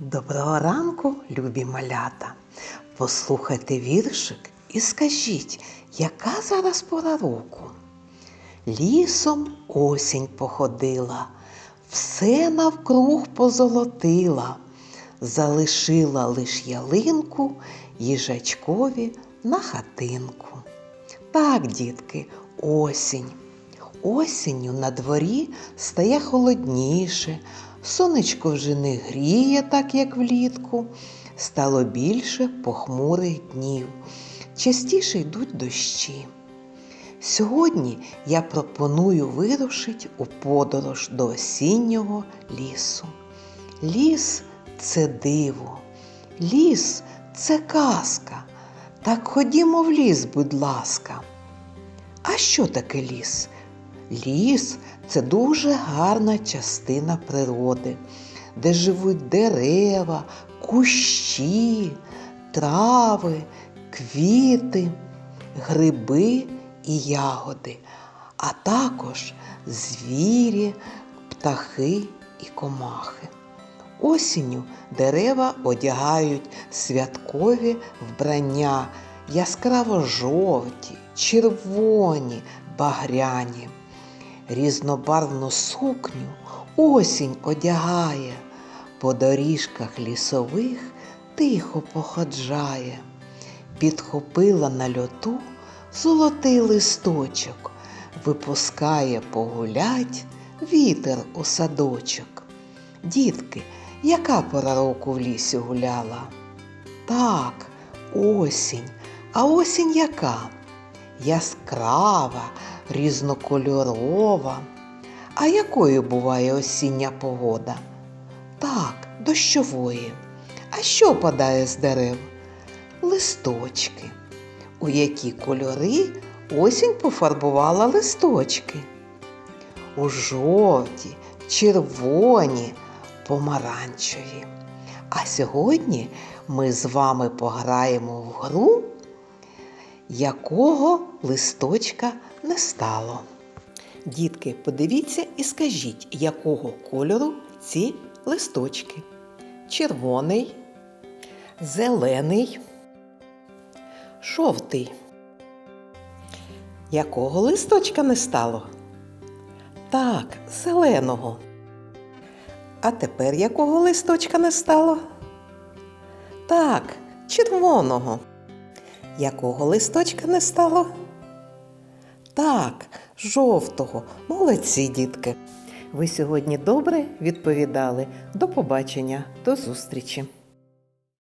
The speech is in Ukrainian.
Доброго ранку, любі малята. Послухайте віршик і скажіть, яка зараз пора року? Лісом осінь походила, все навкруг позолотила, залишила лиш ялинку їжачкові на хатинку. Так, дітки, осінь. Осінню на дворі стає холодніше, сонечко вже не гріє, так як влітку, стало більше похмурих днів, частіше йдуть дощі. Сьогодні я пропоную вирушити у подорож до осіннього лісу. Ліс це диво, ліс це казка. Так ходімо в ліс, будь ласка. А що таке ліс? Ліс це дуже гарна частина природи, де живуть дерева, кущі, трави, квіти, гриби і ягоди, а також звірі, птахи і комахи. Осінню дерева одягають святкові вбрання яскраво жовті, червоні, багряні. Різнобарвну сукню осінь одягає, по доріжках лісових тихо походжає, підхопила на льоту золотий листочок, випускає погулять вітер у садочок. Дітки, яка пора року в лісі гуляла? Так, осінь. А осінь яка? Яскрава, різнокольорова. А якою буває осіння погода? Так, дощової. А що падає з дерев? Листочки. У які кольори осінь пофарбувала листочки? У жовті, червоні, помаранчеві. А сьогодні ми з вами пограємо в гру, якого листочка не стало. Дітки, подивіться і скажіть, якого кольору ці листочки? Червоний, зелений, жовтий. Якого листочка не стало? Так, зеленого. А тепер якого листочка не стало? Так, червоного. Якого листочка не стало? Так, жовтого. Молодці, дітки. Ви сьогодні добре відповідали. До побачення, до зустрічі.